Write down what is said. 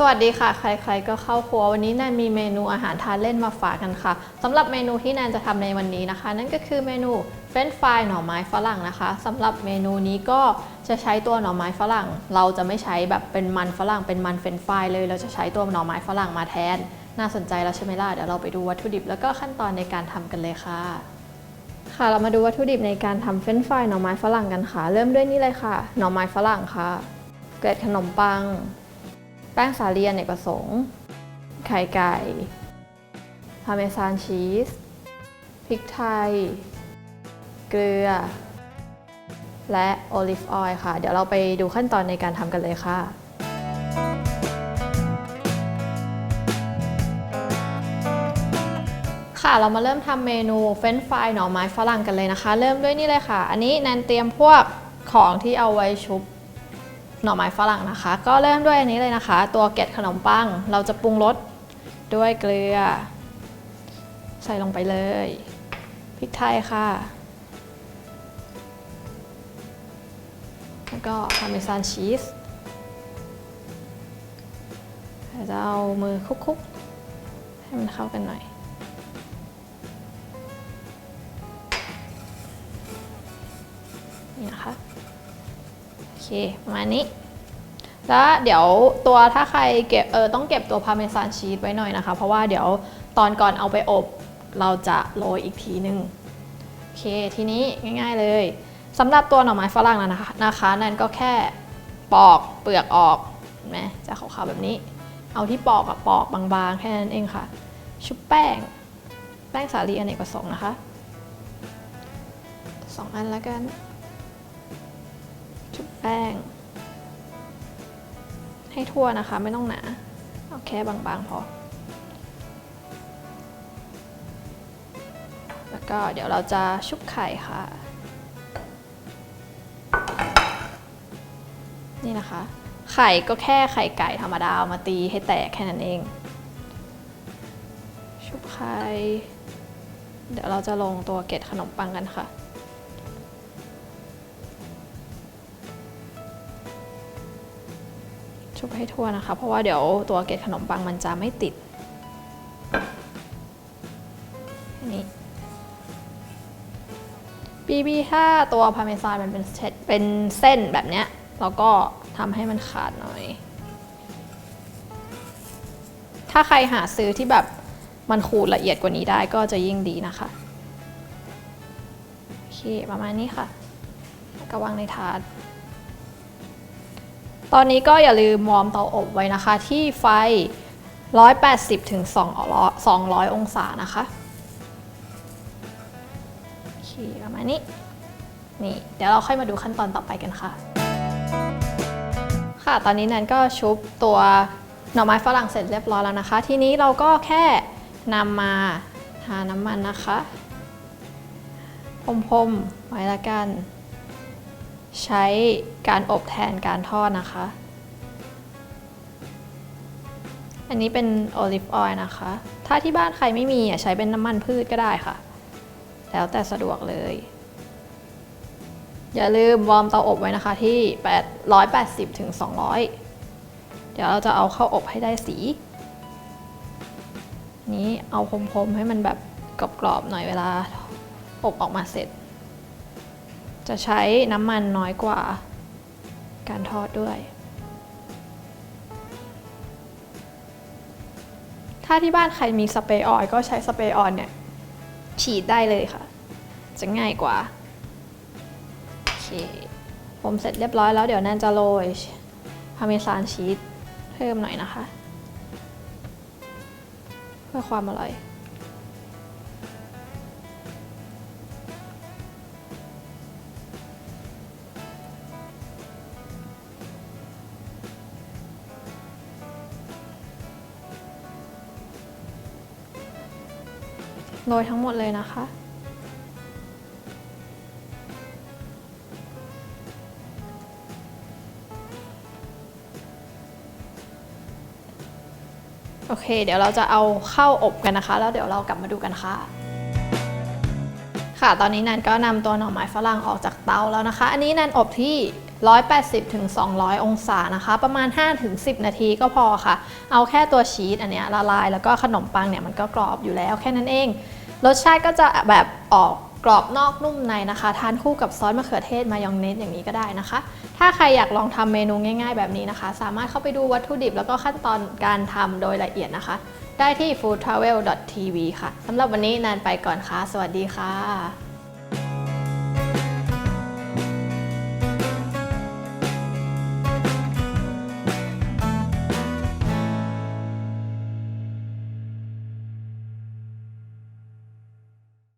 สวัสดีค่ะ ใครๆก็เข้าครัววันนี้แนนมีเมนูอาหารทานเล่นมาฝากกันค่ะสำหรับเมนูที่แนนจะทำในวันนี้นะคะ นั่นก็คือเมนูเฟรนฟรายหน่อไม้ฝรั่งนะคะสำหรับเมนูนี้ก็จะใช้ตัวหน่อไม้ฝรั่ง เราจะไม่ใช้แบบเป็นมันฝรั่งเป็นมันเฟรนฟรายเลย เราจะใช้ตัวหน่อไม้ฝรั่งมาแทน น่าสนใจแล้วใช่ไหมล่ะเดี๋ยวเราไปดูวัตถุดิบแล้วก็ขั้นตอนในการทำกันเลยค่ะ ค่ะเรามาดูวัตถุดิบในการทำเฟรนฟรายหน่อไม้ฝรั่งกันค่ะ เริ่มด้วยนี่เลยค่ะ หน่อไม้ฝรั่งค่ะ เกล็ดขนมปัง แป้งสาลีอเนกประสงค์ ไข่ไก่ พาเมซานชีส พริกไทย เกลือ และโอลิฟออยล์ค่ะ เดี๋ยวเราไปดูขั้นตอนในการทำกันเลยค่ะค่ะเรามาเริ่มทำเมนูเฟรนช์ฟรายหน่อไม้ฝรั่งกันเลยนะคะ เริ่มด้วยนี่เลยค่ะ อันนี้แนนเตรียมพวกของที่เอาไว้ชุบ หน่อไม้ฝรั่งนะคะ ก็เริ่มด้วยอันนี้เลยนะคะ ตัวเกล็ดขนมปัง เราจะปรุงรสด้วยเกลือ ใส่ลงไปเลยพริกไทยค่ะ แล้วก็พาเมซานชีสเราจะเอามือคลุกๆ ให้มันเข้ากันหน่อย นี่นะคะ เคประมาณนี้ แล้วเดี๋ยวตัวถ้าใครเก็บเออต้องเก็บตัวพาเมซานชีสไว้หน่อยนะคะ เพราะว่าเดี๋ยวตอนก่อนเอาไปอบเราจะโรยอีกทีนึงโอเคทีนี้ง่าย ๆเลยสำหรับตัวหน่อไม้ฝรั่งนะนะคะนะคะนั่นก็แค่ปอกเปลือกออกนไหมจะขาวๆแบบนี้ เอาที่ปอกกับปอกบางๆ แค่นั้นเองค่ะ ชุบแป้ง แป้งสาลีอเนกประสงค์นะคะสองอันแล้วกัน ป้ง ให้ทั่วนะคะไม่ต้องหนา เอาแค่บางๆพอ แล้วก็เดี๋ยวเราจะชุบไข่ค่ะ นี่นะคะ ไข่ก็แค่ไข่ไก่ธรรมดาเอามาตีให้แตกแค่นั้นเอง ชุบไข่ เดี๋ยวเราจะลงตัวเกล็ดขนมปังกันค่ะ ให้ทั่วนะคะ เพราะว่าเดี๋ยวตัวเกล็ดขนมปังมันจะไม่ติดนนี้บีบีถ้าตัวพาเมซานมันเป็นเส้นเป็นเส้นแบบเนี้ยเราก็ทำให้มันขาดหน่อย ถ้าใครหาซื้อที่แบบมันขูดละเอียดกว่านี้ได้ก็จะยิ่งดีนะคะโอเคประมาณนี้ค่ะแล้วก็วางในถาด ตอนนี้ก็อย่าลืมวอร์มเตาอบไว้นะคะ ที่ไฟ 180ถึง200 องศานะคะเคประมาณนี้ นี่ เดี๋ยวเราค่อยมาดูขั้นตอนต่อไปกันค่ะ ค่ะ ตอนนี้แนนก็ชุบตัวหน่อไม้ฝรั่งเสร็จเรียบร้อยแล้วนะคะ ทีนี้เราก็แค่นำมาทาน้ำมันนะคะพรมๆไว้ละกัน ใช้การอบแทนการทอดนะคะ อันนี้เป็นโอลิฟออยล์นะคะ ถ้าที่บ้านใครไม่มีอะใช้เป็นน้ำมันพืชก็ได้ค่ะ แล้วแต่สะดวกเลย อย่าลืมวอร์มเตาอบไว้นะคะที่ 880ถึง200 เดี๋ยวเราจะเอาเข้าอบให้ได้สี นี้เอาพรมๆให้มันแบบกรอบๆหน่อยเวลาอบออกมาเสร็จ จะใช้น้ำมันน้อยกว่าการทอดด้วย ถ้าที่บ้านใครมีสเปรย์ออยล์ก็ใช้สเปรย์ออยล์เนี่ยฉีดได้เลยค่ะ จะง่ายกว่า โอเค ผมเสร็จเรียบร้อยแล้วเดี๋ยวแนนจะโรยพาเมซานชีสเพิ่มหน่อยนะคะ เพื่อความอร่อย โรยทั้งหมดเลยนะคะ โอเค เดี๋ยวเราจะเอาเข้าอบกันนะคะ แล้วเดี๋ยวเรากลับมาดูกันค่ะ ค่ะ ตอนนี้นันก็นำตัวหน่อไม้ฝรั่งออกจากเตาแล้วนะคะ อันนี้นันอบที่ 180ถึง200 องศานะคะ ประมาณ 5-10 นาทีก็พอค่ะ เอาแค่ตัวชีสอันเนี้ยละลาย แล้วก็ขนมปังเนี่ยมันก็กรอบอยู่แล้วแค่นั้นเอง รสชาติก็จะแบบออก กรอบนอกนุ่มในนะคะ ทานคู่กับซอสมะเขือเทศมายองเนสอย่างนี้ก็ได้นะคะ ถ้าใครอยากลองทำเมนูง่าย ๆ แบบนี้นะคะ สามารถเข้าไปดูวัตถุดิบแล้วก็ขั้นตอนการทำโดยละเอียดนะคะ ได้ที่ foodtravel.tv ค่ะสำหรับวันนี้นานไปก่อนค่ะ สวัสดีค่ะ